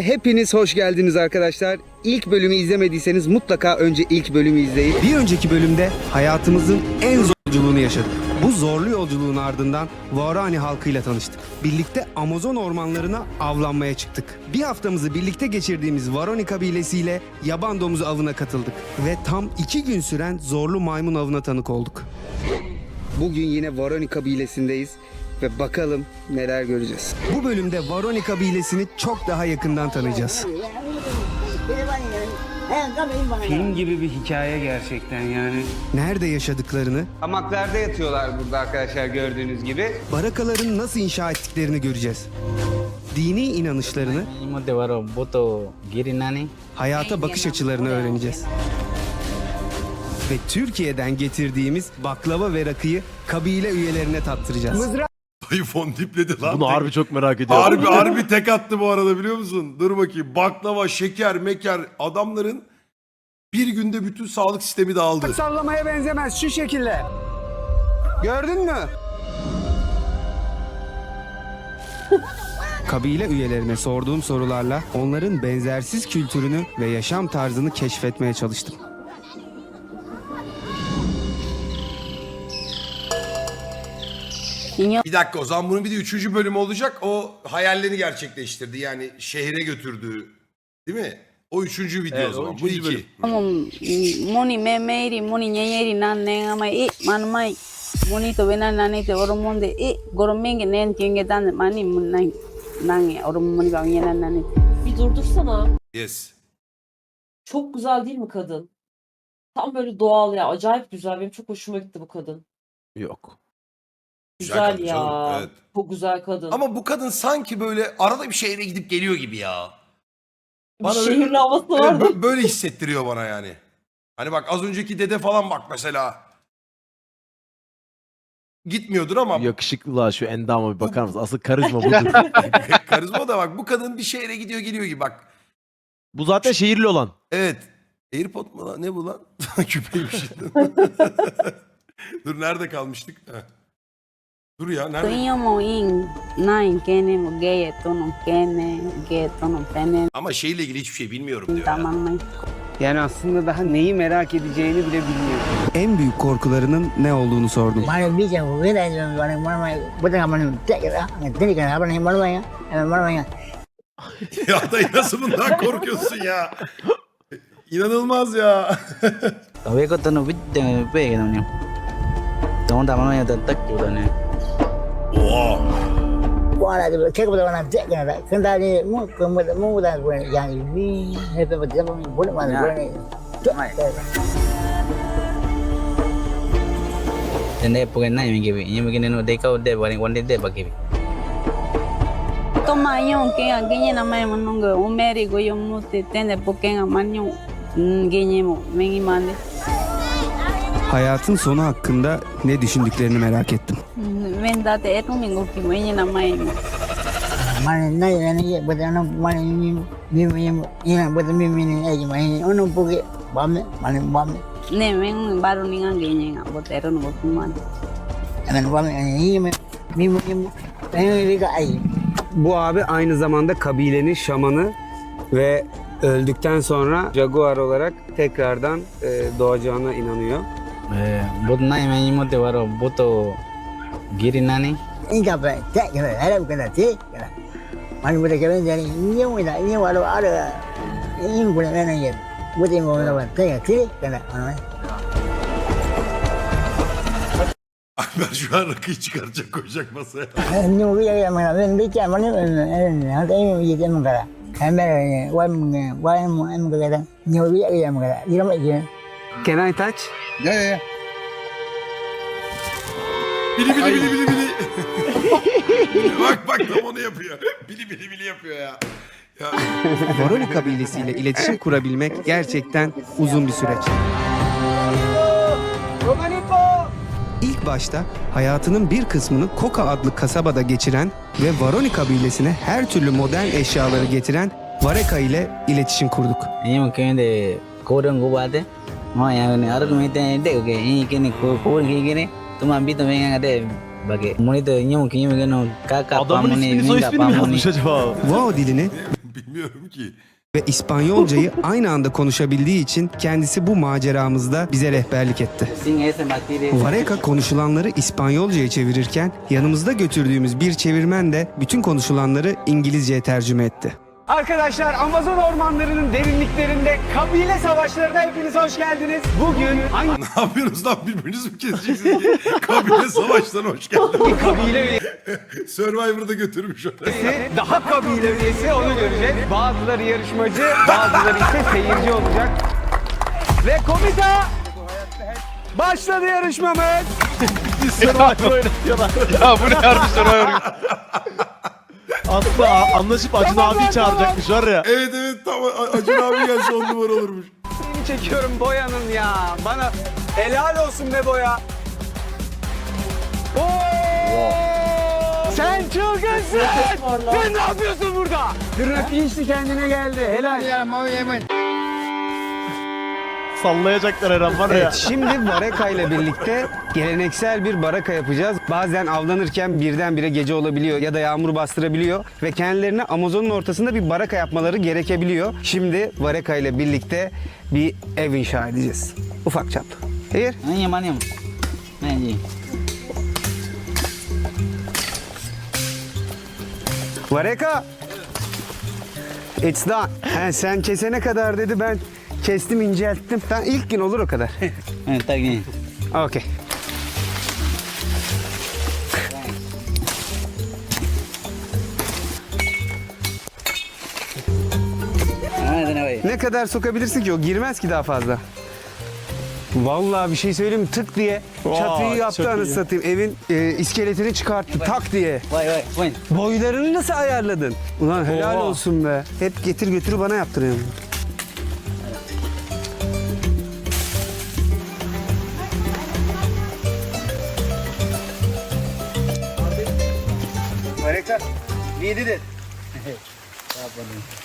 Hepiniz hoş geldiniz arkadaşlar. İlk bölümü izlemediyseniz mutlaka önce ilk bölümü izleyin. Bir önceki bölümde hayatımızın en zor yolculuğunu yaşadık. Bu zorlu yolculuğun ardından Varani halkıyla tanıştık. Birlikte Amazon ormanlarına avlanmaya çıktık. Bir haftamızı birlikte geçirdiğimiz Varani kabilesiyle yaban domuzu avına katıldık. Ve tam iki gün süren zorlu maymun avına tanık olduk. Bugün yine Varani kabilesindeyiz ve bakalım neler göreceğiz. Bu bölümde Varoni kabilesini çok daha yakından tanıyacağız. Film gibi bir hikaye gerçekten yani. Nerede yaşadıklarını, Hamaklarda yatıyorlar burada arkadaşlar gördüğünüz gibi. barakaların nasıl inşa ettiklerini göreceğis. Dini inanışlarını, hayata bakış açılarını öğreneceğiz. Ve Türkiye'den getirdiğimiz baklava ve rakıyı kabile üyelerine tattıracağız. Dayı fondipledi lan. Bunu Tek- harbi çok merak ediyorum. Harbi harbi tek attı bu arada biliyor musun? Dur bakayım. Baklava, şeker, meker adamların bir günde bütün sağlık sistemi dağıldı. Sallamaya benzemez şu şekilde. Gördün mü? Kabile üyelerine sorduğum sorularla onların benzersiz kültürünü ve yaşam tarzını keşfetmeye çalıştım. Bir dakika o zaman bunun bir de üçüncü bölümü olacak. O hayallerini gerçekleştirdi. Yani şehre götürdüğü. Değil mi? O üçüncü video Evet, o o zaman. Bu üçüncü iki. bölüm. Como moni me meiri moni nyenyeri nan ne ama i man mai moni to bena nane te oro monde i goro menge nen tienge dan mani mun nan nan oro moni ga yena nane Bir durdursana. Yes. Çok güzel değil mi kadın? Tam böyle doğal ya. Acayip güzel. Benim çok hoşuma gitti bu kadın. Yok. Güzel Güzel, kadın ya. canım, evet. Çok güzel kadın. Ama bu kadın sanki böyle arada bir şehre gidip geliyor gibi ya. bir bana öyle- şehirli havası Evet, vardı. bö- böyle hissettiriyor bana yani. Hani bak az önceki dede falan bak mesela. Gitmiyordur ama Yakışıklılığa şu endama bir bakar mısın? Asıl karizma budur. karizma da bak bu kadın bir şehre gidiyor geliyor gibi bak. Bu zaten şehirli olan. Evet. Airpod mu lan? Ne bu lan? Küpeymiş. Dur nerede kalmıştık? Heh. Dur ya nerede? Sonhamos em não queremos gay, tu não queres gay, tu não queres. Ama şeyle ilgili hiçbir şey bilmiyorum diyor. Tamam mı? Yani aslında daha neyi merak edeceğini bile bilmiyor. En büyük korkularının ne olduğunu sordum. Mai bây giờ với đây rồi này mà mày bữa nay mình chạy ra, ngày tới cái nào bên này mới mày, em mới ya dayı nasıl bundan korkuyorsun ya? İnanılmaz ya. Tao biết có tên là Vít về cái nào nhỉ? Tao không tao nói. Oha. Wala di ba? Kaya ko naman ang check na lang. Kanta ni mo, kumula mo, wala ko na yan. Hepe ba, diyan mo, wala man, wala na. Hindi po na yung gibi. Yung mga nino, di o de, wala wala de ba gibi. Tomayon, kaya ganyan naman yung nunggo. Umerigo yung muti, tende po kaya naman yung ganyan mo, mengi mandi. Hayatın sonu hakkında ne düşündüklerini merak ettim. Hmm. Mendate etong mingguki mo yun na may mo. Manin na yan iya bata na manin yun yun bata miminin ay manin ono pugi bame manin bame. Ne meng baru ni ngang ganyan nga bata ron mo kuman. Hemen bame ay yun mimo yun ayun rika ay. Bu abi aynı zamanda kabilenin şamanı ve öldükten sonra Jaguar olarak tekrardan e, doğacağına inanıyor. Eh, bot na imen imo te baro kira jadi ini mu dah ini walau ada ini bukan mana ya. Bukan mau lawan. Tak kira kena. Mana? Alper şu an rakıyı çıkaracak koyacak masaya. Ini mu ya mana ben ada ini jadi mana kira. Kamera ni, wan wan mu em kira. Ini mu ya. Ini mu ya. Can I touch? Ya ya. Bili bili bili bili bili. bak bak tam onu yapıyor. Bili bili bili yapıyor ya. Ya Varoli kabilesiyle iletişim kurabilmek gerçekten uzun bir süreç. İlk başta hayatının bir kısmını Koka adlı kasabada geçiren ve Varoni kabilesine her türlü modern eşyaları getiren Vareka ile iletişim kurduk. Duman ben de bage. Moni de yamuk yamuk geno kaka mi İspanyolcayı aynı anda konuşabildiği için kendisi bu maceramızda bize rehberlik etti. Vareka konuşulanları İspanyolcaya çevirirken yanımızda götürdüğümüz bir çevirmen de bütün konuşulanları İngilizceye tercüme etti. Arkadaşlar Amazon ormanlarının derinliklerinde kabile savaşlarına hepiniz hoş geldiniz. Bugün hangi Ne yapıyorsunuz lan birbirinizi mi keseceksiniz ki? Kabile savaşlarına hoş geldin. kabile Survivor'da götürmüş oraya. üyesi daha kabile üyesi onu göreceğiz. Bazıları yarışmacı, bazıları ise seyirci olacak. Ve komita başladı yarışmamız. Ya bu ne harbi Survivor Aslında a- anlaşıp Acun Tamam abi lan, çağıracakmış var ya. Evet evet tamam Acun abi gelse on numara olurmuş. Seni çekiyorum boyanın ya. Bana helal olsun be boya. Oo! Sen çılgınsın. Sen ne yapıyorsun burada? Geçti kendine geldi. Helal. Sallayacaklar her an var ya. Evet, şimdi baraka ile birlikte geleneksel bir baraka yapacağız. Bazen avlanırken birdenbire gece olabiliyor ya da yağmur bastırabiliyor ve kendilerine Amazon'un ortasında bir baraka yapmaları gerekebiliyor. Şimdi baraka ile birlikte bir ev inşa edeceğiz. Ufak çaplı. Hayır. Nanya manim. Nanya. Vareka. It's done. He, sen kesene kadar dedi ben kestim incelttim. Tamam ilk gün olur o kadar. Tak ni. Okey. Ah. Ne kadar sokabilirsin ki o girmez ki daha fazla. Vallahi bir şey söyleyeyim mi? Tık diye Vay, çatıyı yaptı anasını iyi. satayım. Evin e, iskeletini çıkarttı tak diye. Baik, baik. Poin. Boylarını nasıl ayarladın? Ulan helal Oha. olsun be. Hep getir götürü bana yaptırıyorsun. We did it.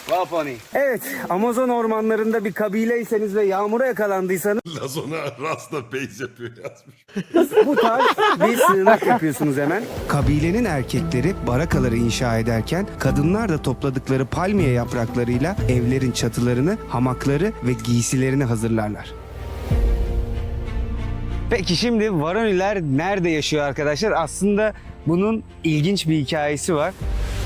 Vaponi. Evet, Amazon ormanlarında bir kabileyseniz ve yağmura yakalandıysanız Lazona Rasta Beyz yapıyor yazmış. bu tarz bir sığınak yapıyorsunuz hemen. Kabilenin erkekleri barakaları inşa ederken kadınlar da topladıkları palmiye yapraklarıyla evlerin çatılarını, hamakları ve giysilerini hazırlarlar. Peki şimdi Varoniler nerede yaşıyor arkadaşlar? Aslında bunun ilginç bir hikayesi var.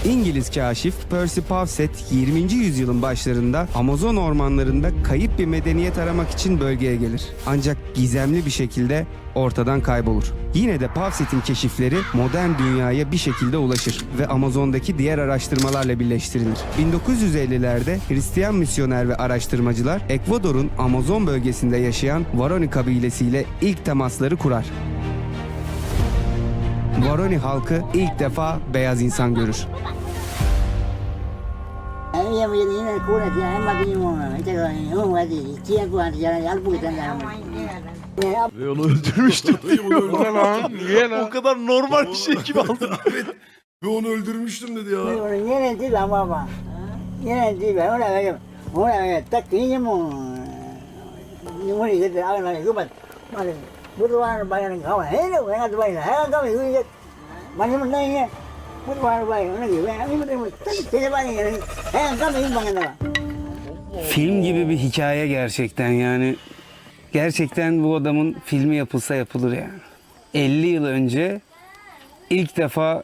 İngiliz kaşif Percy Pavset 20. yüzyılın başlarında Amazon ormanlarında kayıp bir medeniyet aramak için bölgeye gelir. Ancak gizemli bir şekilde ortadan kaybolur. Yine de Pavset'in keşifleri modern dünyaya bir şekilde ulaşır ve Amazon'daki diğer araştırmalarla birleştirilir. 1950'lerde Hristiyan misyoner ve araştırmacılar Ekvador'un Amazon bölgesinde yaşayan Varoni kabilesiyle ilk temasları kurar. Varoni halkı ilk defa beyaz insan görür. Ve onu öldürmüştüm. Niye lan? O kadar normal bir şey gibi aldın. Ve onu öldürmüştüm dedi ya. Nhưng mà nhớ này chỉ làm mà mà nhớ này chỉ phải là cái muốn là tất kỹ nhưng mà nhưng mà thì cái áo này cứ mà mà bữa qua bay này không hết đâu cái này bay này hết có bị cái mà nhưng mà đây nha bữa qua bay nó kiểu cái nhưng mà đây mà tất cái bay này hết có bị bằng này Film gibi bir hikaye gerçekten yani. Gerçekten bu adamın filmi yapılsa yapılır yani. 50 yıl önce ilk defa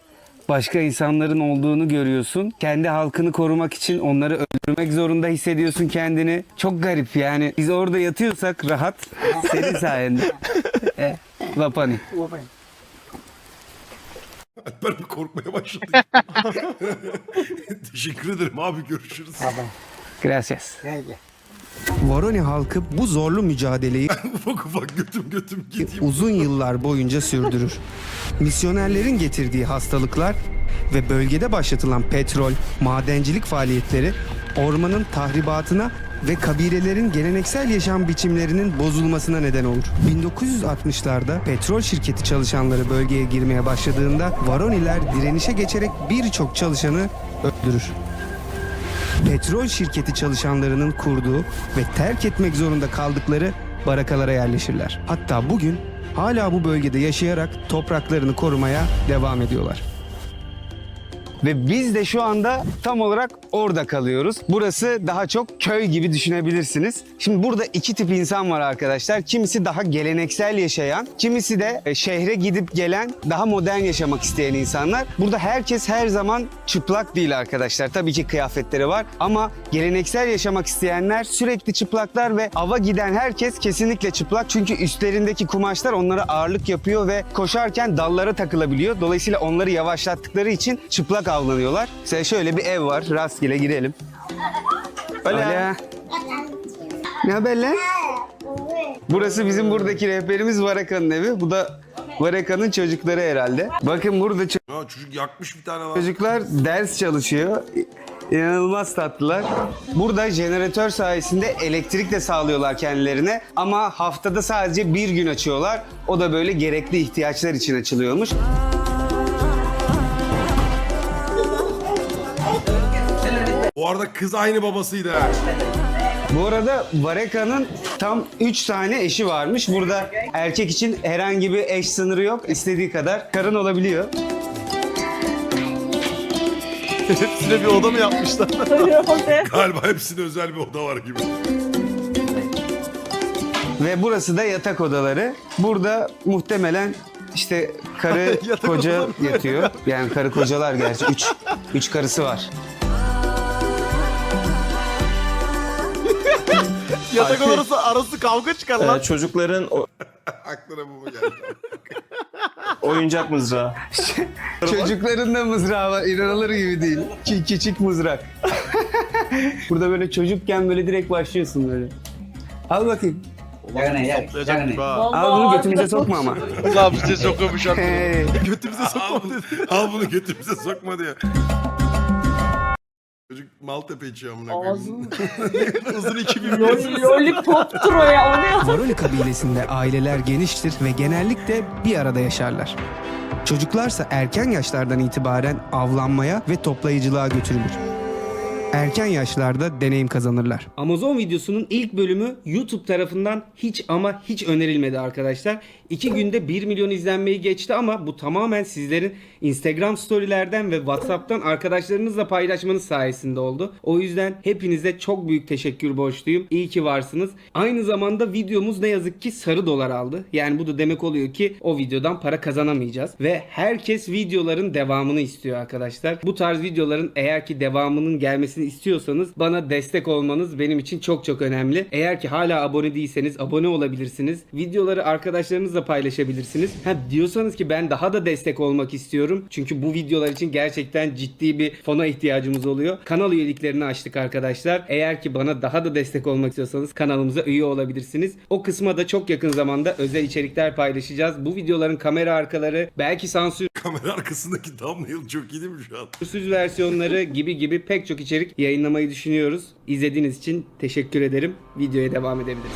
başka insanların olduğunu görüyorsun. Kendi halkını korumak için onları öldürmek zorunda hissediyorsun kendini. Çok garip yani. Biz orada yatıyorsak rahat senin sayende. e, Vapani. Alper bir korkmaya başladı. Teşekkür ederim abi görüşürüz. Gracias. Gracias. Varoni halkı bu zorlu mücadeleyi ufak ufak götüm götüm gideyim. uzun yıllar boyunca sürdürür. Misyonerlerin getirdiği hastalıklar ve bölgede başlatılan petrol, madencilik faaliyetleri ormanın tahribatına ve kabilelerin geleneksel yaşam biçimlerinin bozulmasına neden olur. 1960'larda petrol şirketi çalışanları bölgeye girmeye başladığında Varoniler direnişe geçerek birçok çalışanı öldürür. Petrol şirketi çalışanlarının kurduğu ve terk etmek zorunda kaldıkları barakalara yerleşirler. Hatta bugün hala bu bölgede yaşayarak topraklarını korumaya devam ediyorlar. Ve biz de şu anda tam olarak orada kalıyoruz. Burası daha çok köy gibi düşünebilirsiniz. Şimdi burada iki tip insan var arkadaşlar. Kimisi daha geleneksel yaşayan, kimisi de e, şehre gidip gelen, daha modern yaşamak isteyen insanlar. Burada herkes her zaman çıplak değil arkadaşlar. Tabii ki kıyafetleri var ama geleneksel yaşamak isteyenler sürekli çıplaklar ve ava giden herkes kesinlikle çıplak. Çünkü üstlerindeki kumaşlar onlara ağırlık yapıyor ve koşarken dallara takılabiliyor. Dolayısıyla onları yavaşlattıkları için çıplak avlanıyorlar. Mesela şöyle bir ev var. Rastgele girelim. Öyle. Ne haber lan? Burası bizim buradaki rehberimiz Varaka'nın evi. Bu da Varaka'nın çocukları herhalde. Bakın burada ço- Ya çocuk yakmış bir tane lan. çocuklar ders çalışıyor. İnanılmaz tatlılar. Burada jeneratör sayesinde elektrik de sağlıyorlar kendilerine. Ama haftada sadece bir gün açıyorlar. O da böyle gerekli ihtiyaçlar için açılıyormuş. Bu arada kız aynı babasıydı ha. Bu arada Vareka'nın tam 3 tane eşi varmış. Burada erkek için herhangi bir eş sınırı yok. İstediği kadar karın olabiliyor. Hepsine bir oda mı yapmışlar? Galiba hepsine özel bir oda var gibi. Ve burası da yatak odaları. Burada muhtemelen işte karı Yatak koca odaları yatıyor. Yani karı kocalar gerçi. Üç, üç karısı var. Yatak odası arası kavga çıkar lan. Ee, çocukların o- Aklına bu mu geldi? oyuncak mızrağı. Çocukların da mızrağı var. İnanılır gibi değil. Ki küçük mızrak. Burada böyle çocukken böyle direkt başlıyorsun böyle. Al bakayım. Jangan ya, Toplayacak jangan gibi ya. ha. Al bunu götümüze sokma ama. Allah bize sokuyormuş artık. Hey. Götümüze al, sokma bunu, dedi. al bunu götümüze sokma diye. Çocuk Maltepe içiyor amına koyayım. Ağzını Uzun 2000 Lol- lollipoptur o ya. O ne ya? Varoli kabilesinde aileler geniştir ve genellikle bir arada yaşarlar. Çocuklarsa erken yaşlardan itibaren avlanmaya ve toplayıcılığa götürülür. Erken yaşlarda deneyim kazanırlar. Amazon videosunun ilk bölümü YouTube tarafından hiç ama hiç önerilmedi arkadaşlar. İki günde 1 milyon izlenmeyi geçti ama bu tamamen sizlerin Instagram storylerden ve Whatsapp'tan arkadaşlarınızla paylaşmanız sayesinde oldu. O yüzden hepinize çok büyük teşekkür borçluyum. İyi ki varsınız. Aynı zamanda videomuz ne yazık ki sarı dolar aldı. Yani bu da demek oluyor ki o videodan para kazanamayacağız. Ve herkes videoların devamını istiyor arkadaşlar. Bu tarz videoların eğer ki devamının gelmesini istiyorsanız bana destek olmanız benim için çok çok önemli. Eğer ki hala abone değilseniz abone olabilirsiniz. Videoları arkadaşlarınızla paylaşabilirsiniz. Ha diyorsanız ki ben daha da destek olmak istiyorum. Çünkü bu videolar için gerçekten ciddi bir fona ihtiyacımız oluyor. Kanal üyeliklerini açtık arkadaşlar. Eğer ki bana daha da destek olmak istiyorsanız kanalımıza üye olabilirsiniz. O kısma da çok yakın zamanda özel içerikler paylaşacağız. Bu videoların kamera arkaları, belki sansür Kamera arkasındaki thumbnail çok iyi değil mi şu an? Üstsüz versiyonları gibi gibi pek çok içerik yayınlamayı düşünüyoruz. İzlediğiniz için teşekkür ederim. Videoya devam edebiliriz.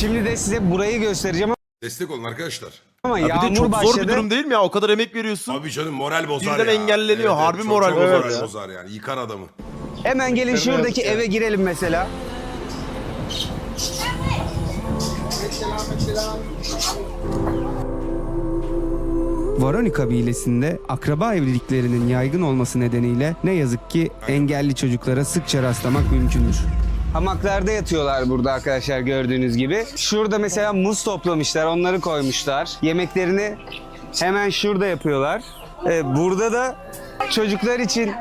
Şimdi de size burayı göstereceğim Destek olun arkadaşlar. ama Ya bir de çok zor bir durum değil mi ya? O kadar emek veriyorsun. Abi canım moral bozar Birden ya. engelleniyor, harbi moral çok bozar moral ya. bozar yani. Yıkar adamı. Hemen gelin şuradaki eve girelim mesela. Varoni kabilesinde akraba evliliklerinin yaygın olması nedeniyle ne yazık ki engelli çocuklara sıkça rastlamak mümkündür. Hamaklarda yatıyorlar burada arkadaşlar gördüğünüz gibi. Şurada mesela muz toplamışlar, onları koymuşlar. Yemeklerini hemen şurada yapıyorlar. Ee, burada da çocuklar için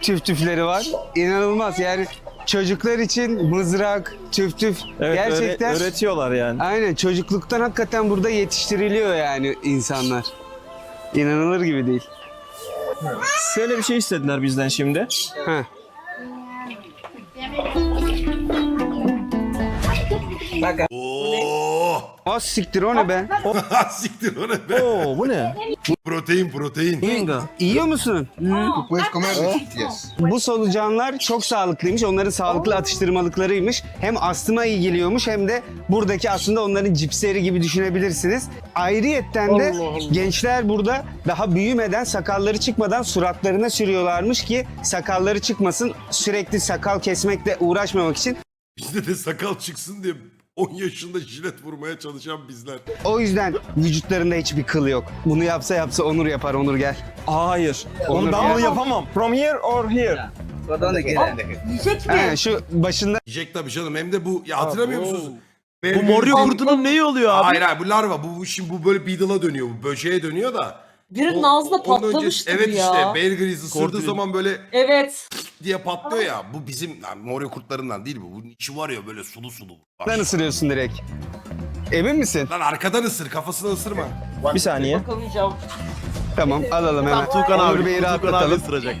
tüf tüfleri var. İnanılmaz yani çocuklar için mızrak, tüf tüf Evet, gerçekten öğretiyorlar yani. aynen çocukluktan hakikaten burada yetiştiriliyor yani insanlar. İnanılır gibi değil. Şöyle bir şey istediler bizden şimdi. Heh. Oo! Az siktir o ne be? Siktir o ne be? Oo bu ne? Protein protein. Bingo. Yiyor musun? Bu solucanlar çok sağlıklıymış. Onların sağlıklı atıştırmalıklarıymış. Hem astıma iyi geliyormuş hem de buradaki aslında onların cipsleri gibi düşünebilirsiniz. Ayrıyetten de gençler burada daha büyümeden sakalları çıkmadan suratlarına sürüyorlarmış ki sakalları çıkmasın. Sürekli sakal kesmekle uğraşmamak için. Bizde de sakal çıksın diye 10 yaşında jilet vurmaya çalışan bizler. O yüzden vücutlarında hiçbir kıl yok. Bunu yapsa yapsa Onur yapar. Onur gel. Hayır. Onu ben ya. bunu yapamam. From here or here? Kodon kira Yiyecek mi? He, şu başında Yiyecek tabii canım. Hem de bu ya hatırlamıyor musunuz? Bu Morio kurdunun neyi oluyor abi? Hayır hayır bu larva. Bu, bu şimdi bu böyle beetle'a dönüyor. Bu böceğe dönüyor da. Birinin önce- patlamıştı Evet bu işte ya. Bear Grylls ısırdığı Korktum. zaman böyle Evet. diye patlıyor ya. Bu bizim yani Morio kurtlarından değil bu. Bunun içi var ya böyle sulu sulu. Bak. ısırıyorsun direkt. Emin misin? Lan arkadan ısır kafasını ısırma. Bir saniye. Bakamayacağım. Tamam alalım hemen. Tuğkan Onur abi. Bey'i Tuğkan abi rahatlatalım. ısıracak.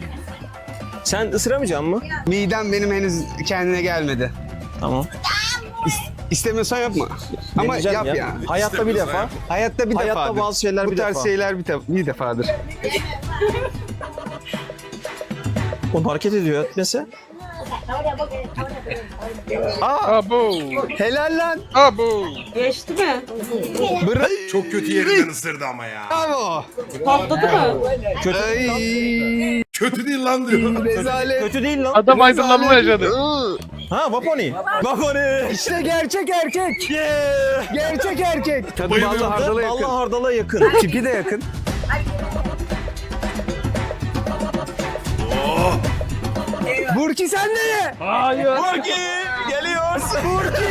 Sen ısıramayacak mı? Midem benim henüz kendine gelmedi. Tamam. İstemiyorsan yapma. Ama Deneyeceğim yap ya. ya. Hayatta bir defa. Hayatta bir Hayatta defadır. bazı şeyler Bu bir tarz defa. şeyler bir, te- bir defadır. O hareket ediyor etmese. Abo. Helal lan. Abo. Geçti mi? Çok kötü yerinden ısırdı ama ya. Bravo. Patladı mı? Ay, Kötü değil lan diyor. rezalet. Kötü değil lan. Adam aydınlanma yaşadı. Ha Vaponi. Vaponi. İşte gerçek erkek. Yeah. Gerçek erkek. Tadı Bayılıyorum. vallahi hardala yakın. Vallahi hardala yakın. Tipi de yakın. Burki sen de ye. Burki geliyor. Burki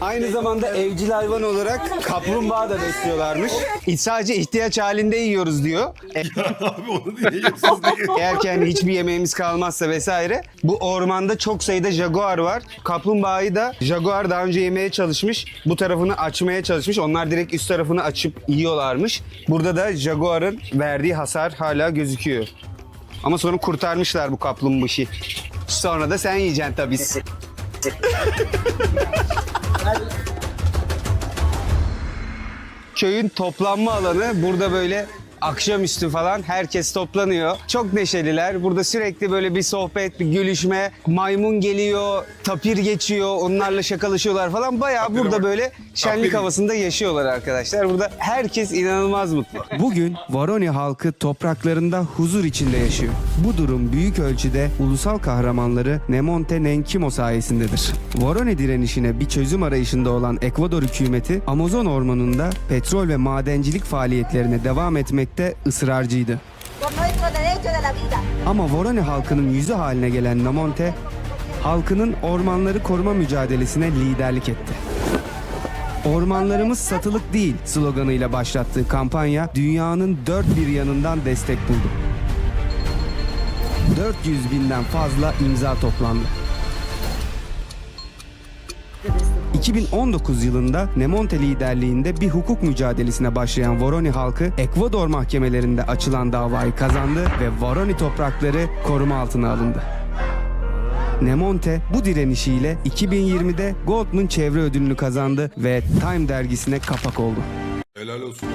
Aynı zamanda evcil hayvan olarak kaplumbağa da besliyorlarmış. Sadece ihtiyaç halinde yiyoruz diyor. Abi onu niye yiyorsunuz diye. Eğer ki hani hiçbir yemeğimiz kalmazsa vesaire. Bu ormanda çok sayıda jaguar var. Kaplumbağayı da jaguar daha önce yemeye çalışmış. Bu tarafını açmaya çalışmış. Onlar direkt üst tarafını açıp yiyorlarmış. Burada da jaguarın verdiği hasar hala gözüküyor. Ama sonra kurtarmışlar bu kaplumbağayı. Sonra da sen yiyeceksin tabii. Köyün toplanma alanı. Burada böyle akşamüstü falan herkes toplanıyor. Çok neşeliler. Burada sürekli böyle bir sohbet, bir gülüşme. Maymun geliyor, tapir geçiyor. Onlarla şakalaşıyorlar falan. Bayağı burada bak. böyle şenlik Tapir. havasında yaşıyorlar arkadaşlar. Burada herkes inanılmaz mutlu. Bugün Varoni halkı topraklarında huzur içinde yaşıyor. Bu durum büyük ölçüde ulusal kahramanları Nemonte Nenkimo sayesindedir. Varoni direnişine bir çözüm arayışında olan Ekvador hükümeti Amazon ormanında petrol ve madencilik faaliyetlerine devam etmekte ısrarcıydı. Ama Voroni halkının yüzü haline gelen Namonte, halkının ormanları koruma mücadelesine liderlik etti. Ormanlarımız satılık değil sloganıyla başlattığı kampanya dünyanın dört bir yanından destek buldu. 400 binden fazla imza toplandı. 2019 yılında Nemonte liderliğinde bir hukuk mücadelesine başlayan Voroni halkı Ekvador mahkemelerinde açılan davayı kazandı ve Voroni toprakları koruma altına alındı. Nemonte bu direnişiyle 2020'de Goldman Çevre Ödülünü kazandı ve Time dergisine kapak oldu. Helal olsun ha.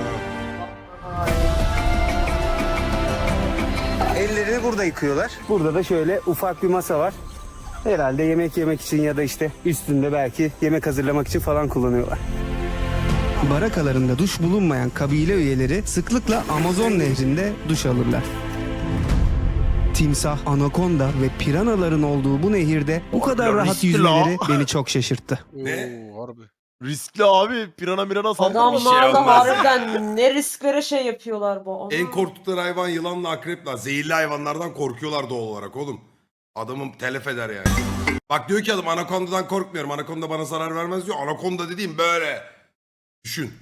Ellerini burada yıkıyorlar. Burada da şöyle ufak bir masa var. Herhalde yemek yemek için ya da işte üstünde belki yemek hazırlamak için falan kullanıyorlar. Barakalarında duş bulunmayan kabile üyeleri sıklıkla Amazon nehrinde duş alırlar. Timsah, anakonda ve piranaların olduğu bu nehirde bu kadar Ya rahat riskli yüzmeleri la. beni çok şaşırttı. Ne? Oo, harbi. Riskli abi. Pirana mirana Bir saldırmış. şey Adamlar da olmaz. harbiden ne risklere şey yapıyorlar bu. En korktukları hayvan yılanla akrepla. Zehirli hayvanlardan korkuyorlar doğal olarak oğlum. Adamım telef eder yani. Bak diyor ki adam anakondadan korkmuyorum. Anakonda bana zarar vermez diyor. Anakonda dediğim böyle. Düşün.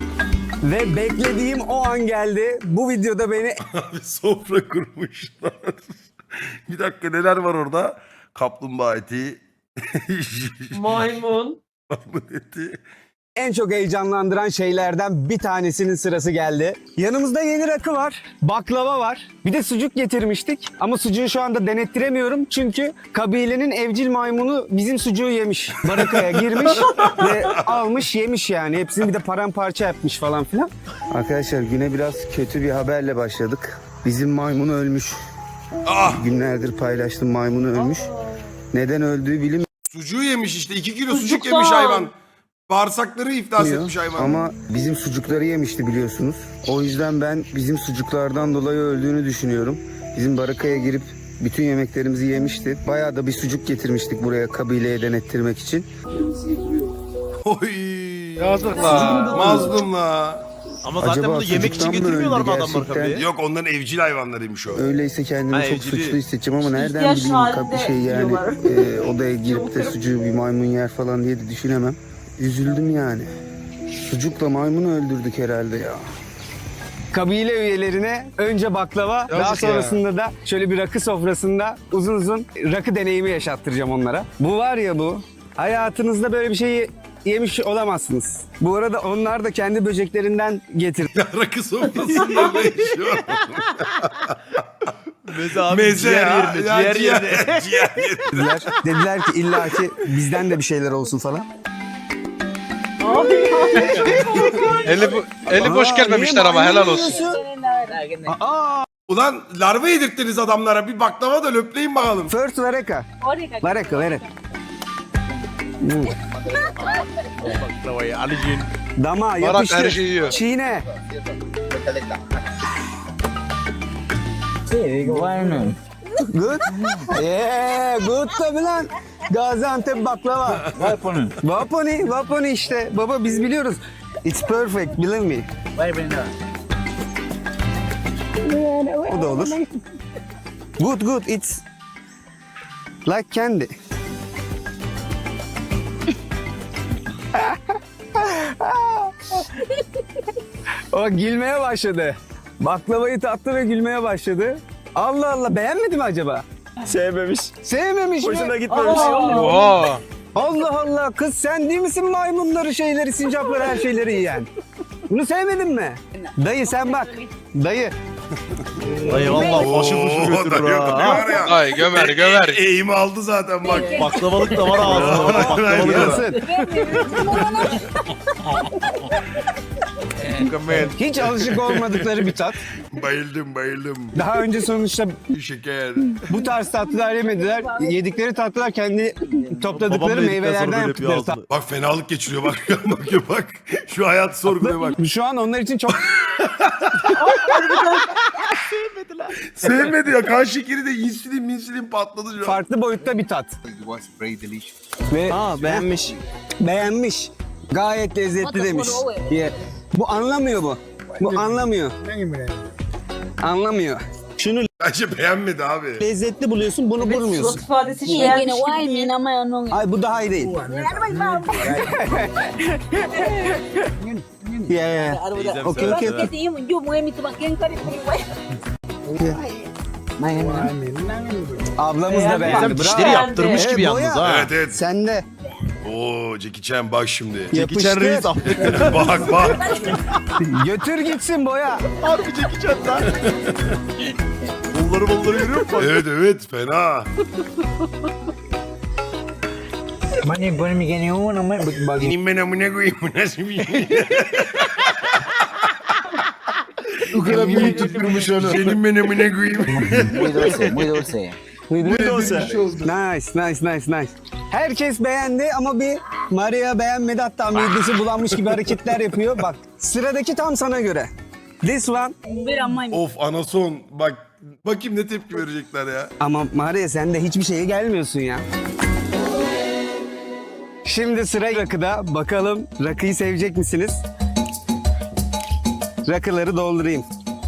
Ve beklediğim o an geldi. Bu videoda beni Abi sofra kurmuşlar. bir dakika neler var orada? Kaplumbağa eti. Maymun. Maymun eti. En çok heyecanlandıran şeylerden bir tanesinin sırası geldi. Yanımızda yeni rakı var, baklava var. Bir de sucuk getirmiştik. Ama sucuğu şu anda denettiremiyorum. Çünkü kabilenin evcil maymunu bizim sucuğu yemiş. Barakaya girmiş ve almış yemiş yani. Hepsini bir de paramparça yapmış falan filan. Arkadaşlar güne biraz kötü bir haberle başladık. Bizim maymunu ölmüş. Ah Günlerdir paylaştım maymunu ölmüş. Neden öldüğü bilinmiyor. sucuğu yemiş işte. 2 kilo sucuk Sucuktan. yemiş hayvan. Bağırsakları iflas Bilmiyor. etmiş hayvan. Ama bizim sucukları yemişti biliyorsunuz. O yüzden ben bizim sucuklardan dolayı öldüğünü düşünüyorum. Bizim barakaya girip Bütün yemeklerimizi yemişti. Bayağı da bir sucuk getirmiştik buraya kabileye denettirmek için. Oy. Yazık la. Mazlum la. Ama zaten Acaba bunu yemek için sucuktan mı getirmiyorlar öldü mı adamlar gerçekten? kapıya? Yok onların evcil hayvanlarıymış o. Öyleyse kendimi Ha, çok evcili. suçlu hissedeceğim ama nereden İhtiyaç bileyim bir şey yani yiyorlar. e, odaya girip de sucuğu bir maymun yer falan diye de düşünemem. Üzüldüm yani. Sucukla maymunu öldürdük herhalde ya. Kabile üyelerine önce baklava, daha ya. sonrasında da şöyle bir rakı sofrasında uzun uzun rakı deneyimi yaşattıracağım onlara. Bu var ya bu, hayatınızda böyle bir şeyi yemiş olamazsınız. Bu arada onlar da kendi böceklerinden getirdiler. Rakı sofrasında ne işi var? Meze abi Meze ciğer ya. yerine, Ya ciğer yerine. ciğer yerine. Dediler ki illaki bizden de bir şeyler olsun falan. Eli, bu, eli boş gelmemişler ama helal olsun. Aa, Ulan larva yedirttiniz adamlara. Bir baklava da löpleyin bakalım. first vareka. Vareka, vareka. Hmm. Baklavayı Ali'ciğin. Dama yapıştır. her şeyi yiyor. Çiğne. Good. Yeah, good tabi lan. Gaziantep baklava. Wapun. Vaponi, vaponi işte. Baba biz biliyoruz. It's perfect, believe me. Bu da olur. Good, good. It's like candy. o gülmeye başladı. Baklavayı tattı ve gülmeye başladı. Allah Allah beğenmedi mi acaba? Sevmemiş. Sevmemiş mi? Hoşuna gitmemiş. Oha. Allah Allah kız sen değil misin maymunları şeyleri sincapları her şeyleri yiyen? Bunu sevmedin mi? Dayı sen bak. Dayı. Dayı valla başı başı Oo, götürür dayı- ha. dayı var ya. Ay gömer gömer. Eğimi aldı zaten bak. Baklavalık da var ağzında. Baklavalık da var. Nasıl? Mükemmel. Hiç alışık olmadıkları bir tat. bayıldım bayıldım. Daha önce sonuçta Şeker. bu tarz tatlılar yemediler. Yedikleri tatlılar kendi topladıkları yedikten sonra meyvelerden böyle yapıyor yaptıkları ağzına. Bak fenalık geçiriyor bak. bak bak. Şu hayat sorguluyor bak. Şu an onlar için çok Sevmedi ya. Kan şekeri de insülin minsülin patladı şu an. farklı boyutta bir tat. Ve Aa beğenmiş. beğenmiş. Gayet lezzetli demiş. Ye. Bu anlamıyor bu. Bu anlamıyor. Anlamıyor. Şunu Bence beğenmedi abi. lezzetli buluyorsun, bunu evet, bulmuyorsun. ifadesi Ni beğenmiş gini gibi değil. mi nama anong. Ay bu daha iyi değil. Ya ya. Okey okey. Kasi yung yung mga mito bakyan ka rin. Ablamız da Beğendi. beğendi. Bizim Bravo. dişleri yaptırmış Evet, gibi yalnız boya. ha. Evet evet. Sen de Oo Jackie Chan bak şimdi. Jackie Chan reis bak bak. götür gitsin boya. Harbi Jackie Chan lan. Bunları bunları görüyor musun? Evet evet fena. Mani pun mi kini una mai bagi. Benim ben amına koyayım bu nasıl bir şey? Bu kadar büyük tutturmuş onu. Senin ben amına koyayım. Muy dulce, muy dulce. Nice, nice, nice, nice. Herkes beğendi ama bir Maria beğenmedi hatta midesi bulanmış gibi hareketler yapıyor. Bak sıradaki tam sana göre. This one. Bira mai. of anason bak bakayım ne tepki verecekler ya. Ama Maria sen de hiçbir şeye gelmiyorsun ya. Şimdi sıra rakıda. Bakalım rakıyı sevecek misiniz? Rakıları doldurayım.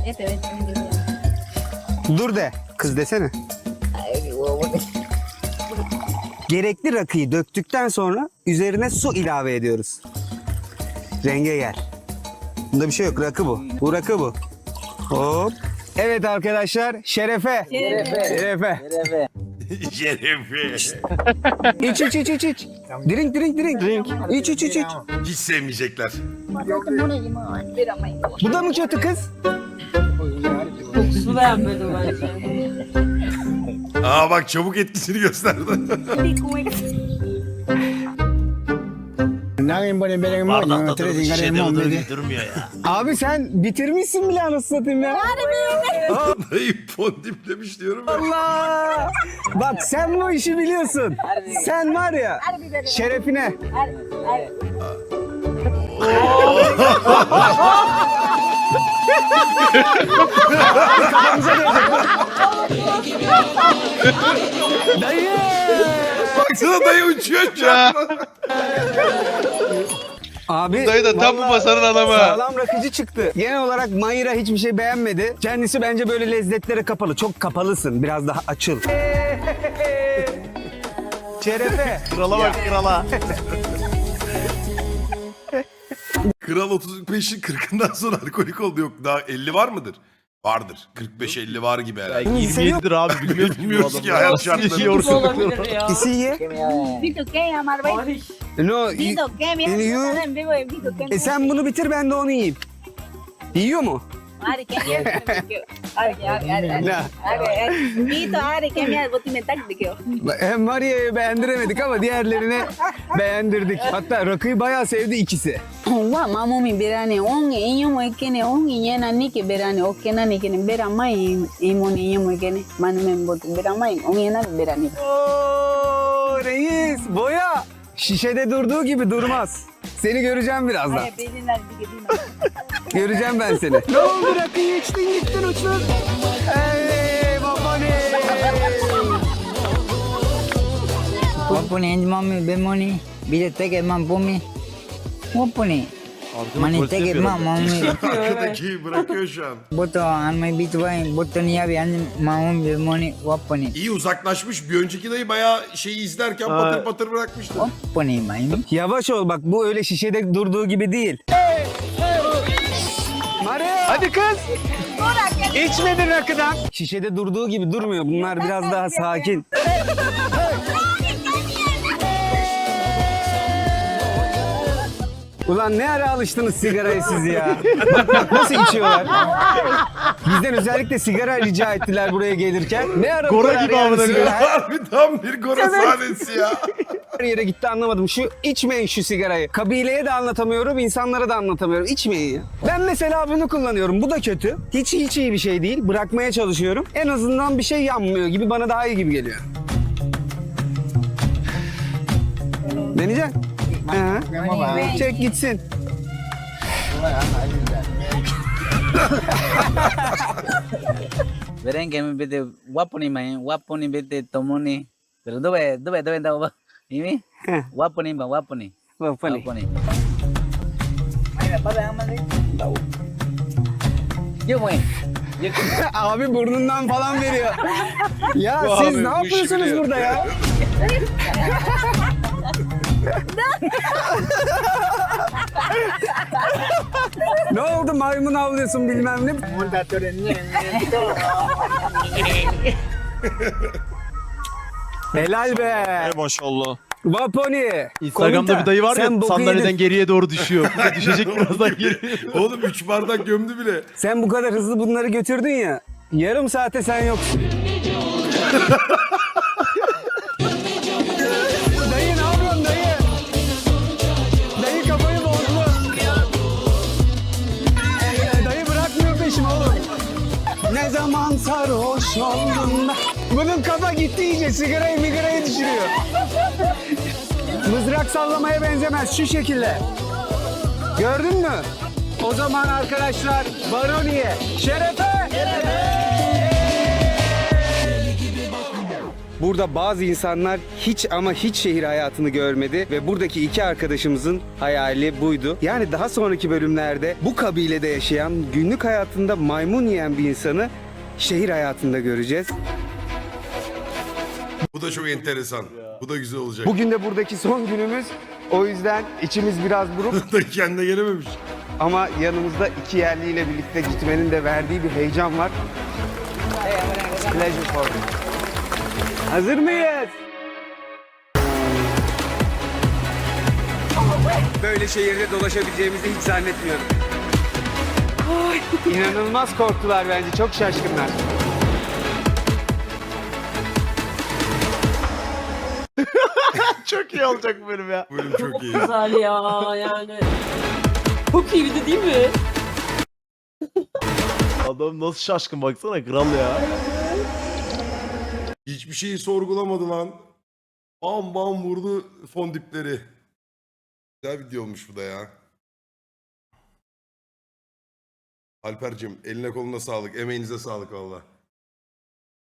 Ito ito. Dur de. Kız desene. Gerekli rakıyı döktükten sonra üzerine su ilave ediyoruz. Renge gel. Bunda bir şey yok. Rakı bu. Bu rakı bu. Hop. Evet arkadaşlar. Şerefe. Şerefe. Şerefe. Şerefi. İç iç iç iç iç. Drink drink drink. Drink. İç iç iç iç. Hiç sevmeyecekler. Bu da mı kötü kız? Kokusunu beğenmedi bence. Aa bak çabuk etkisini gösterdi. Hindi ko may Bardakta durmuş şişede o durmuyor, durmuyor ya. Abi sen bitirmişsin bile anasını satayım ya. Dayı pondiplemiş diyorum ya. Allah! Bak sen bu işi biliyorsun. Sen var ya şerefine. Kafamıza gelecek. Dayı! Baksana dayı uçuyor şu an. Abi Dayı da tam bu vallahi masanın adamı. Sağlam rakıcı çıktı. Genel olarak Mayra hiçbir şey beğenmedi. Kendisi bence böyle lezzetlere kapalı. Çok kapalısın. Biraz daha açıl. Şerefe. Krala bak krala. Kral 35'in 40'ından sonra alkolik oldu yok. Daha 50 var mıdır? Vardır. 45-50 var gibi herhalde. Yani 27'dir abi bilmiyoruz Bilmiyoruz ki hayat yaşıyor? Nasıl olabilir ya? İsiye. Vito qué, amar bay? Ay. No, y- Vito qué, mi y- you- en vivo de Vito qué. e sen bunu bitir ben de onu yiyeyim. Yiyor mu? Ari qué mierda. Ari, ari, ari, ari. Ne? Ari, ari. Vito, Ari qué mierda, vos me tak de Hem Maria'yı beğendiremedik ama diğerlerini beğendirdik. Hatta rakıyı bayağı sevdi ikisi. Wa mamu mi berani on inyo mo kene on inyena ni ke berani o kena ni kene bera mai imo ni inyo mo kene man men bot bera mai on yena berani. Oo reis boya. Şişede durduğu gibi durmaz. Seni göreceğim birazdan. Ay belinler bir gedin. Göreceğim ben seni. ne oldu rakıyı içtin gittin uçtun. Ey babani. Enji mami bemoni. Bide teke man pumi. Wapuni. Mani teke man mami. Arkadaki bırakıyor şu an. Boto anmai bitu bai. Boto ni abi anji mami bemoni. Wapuni. İyi uzaklaşmış. Bir önceki dayı bayağı şeyi izlerken patır patır bırakmıştı. Wapuni mai. Yavaş ol bak bu öyle şişede durduğu gibi değil. Maria. Hadi kız. İçmedin rakıdan. Şişede durduğu gibi durmuyor. Bunlar biraz daha sakin. Ulan ne ara alıştınız sigaraya siz ya? Bak bak nasıl içiyorlar. Bizden özellikle sigara rica ettiler buraya gelirken. Ne ara Gora gibi sigara? Harbi tam bir gora sahnesi ya. Her yere gitti anlamadım. Şu içmeyin şu sigarayı. Kabileye de anlatamıyorum, insanlara da anlatamıyorum. İçmeyin ya. Ben mesela bunu kullanıyorum. Bu da kötü. Hiç hiç iyi bir şey değil. Bırakmaya çalışıyorum. En azından bir şey yanmıyor gibi bana daha iyi gibi geliyor. Deneyeceksin. Hı. Çek gitsin. Verán que me pide wapuni mai. Wapuni bete tomoni. Pero dobe dobe dobe dobe. Ini wapuni ba wapuni. Bak hani. Wapuni. Yo mu. Yo Abi burnundan falan veriyor. ya Bu siz abi ne bu işi yapıyorsunuz biliyor. burada ya? ne oldu maymun avlıyorsun bilmem ne. Helal be. Maşallah. Vaponi. Instagram'da Komuta, bir dayı var sen ya boku sandalyeden yedin. geriye doğru düşüyor. Düşecek birazdan geri. Oğlum 3 bardak gömdü bile. Sen bu kadar hızlı bunları götürdün ya. Yarım saate sen yoksun. zaman sarhoş oldun da. Bunun kafa gitti iyice sigarayı migarayı düşürüyor. Mızrak sallamaya benzemez şu şekilde. Gördün mü? O zaman arkadaşlar Baroni'ye şerefe. Burada bazı insanlar hiç ama hiç şehir hayatını görmedi ve buradaki iki arkadaşımızın hayali buydu. Yani daha sonraki bölümlerde bu kabilede yaşayan, günlük hayatında maymun yiyen bir insanı şehir hayatında göreceğiz. Bu da çok enteresan. Bu da güzel olacak. Bugün de buradaki son günümüz. O yüzden içimiz biraz buruk. da kendine gelememiş. Ama yanımızda iki yerliyle birlikte gitmenin de verdiği bir heyecan var. Pleasure for me. Hazır mıyız? Böyle şehirde dolaşabileceğimizi hiç zannetmiyorum. İnanılmaz korktular bence. Çok şaşkınlar. Çok iyi olacak bu bölüm ya. Bölüm çok iyi. Güzel ya yani. Çok iyiydi değil mi? Adam nasıl şaşkın baksana kral ya. Hiçbir şeyi sorgulamadı lan. Bam bam vurdu fondipleri. Güzel video olmuş bu da ya. Alper'cim eline koluna sağlık. Emeğinize sağlık valla.